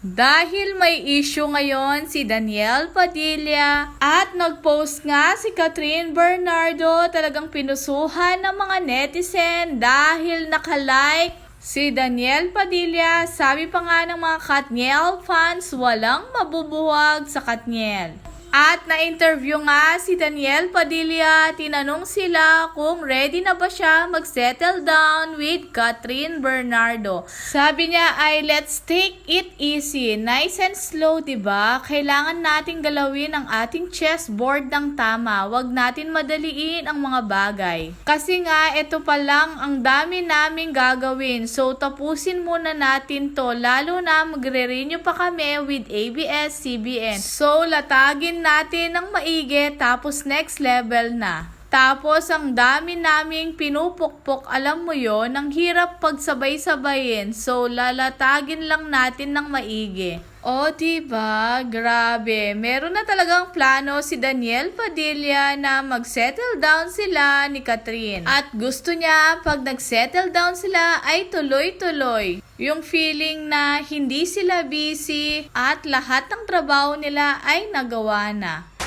Dahil may issue ngayon si Daniel Padilla at nag-post nga si Catherine Bernardo talagang pinusuhan ng mga netizen dahil nakalike si Daniel Padilla. Sabi pa nga ng mga Katniel fans, walang mabubuwag sa Katniel. At na-interview nga si Daniel Padilla, tinanong sila kung ready na ba siya mag-settle down with Catherine Bernardo. Sabi niya ay let's take it easy, nice and slow, 'di ba? Kailangan nating galawin ang ating chessboard ng tama. Huwag natin madaliin ang mga bagay. Kasi nga ito pa lang ang dami naming gagawin. So tapusin muna natin 'to lalo na magre-renew pa kami with ABS-CBN. So latagin natin ng maigi tapos next level na. Tapos ang dami naming pinupukpok, alam mo yon, ang hirap pagsabay-sabayin. So lalatagin lang natin ng maigi. O, diba? Grabe. Meron na talagang plano si Daniel Padilla na mag-settle down sila ni Catherine. At gusto niya pag nag-settle down sila ay tuloy-tuloy. Yung feeling na hindi sila busy at lahat ng trabaho nila ay nagawa na.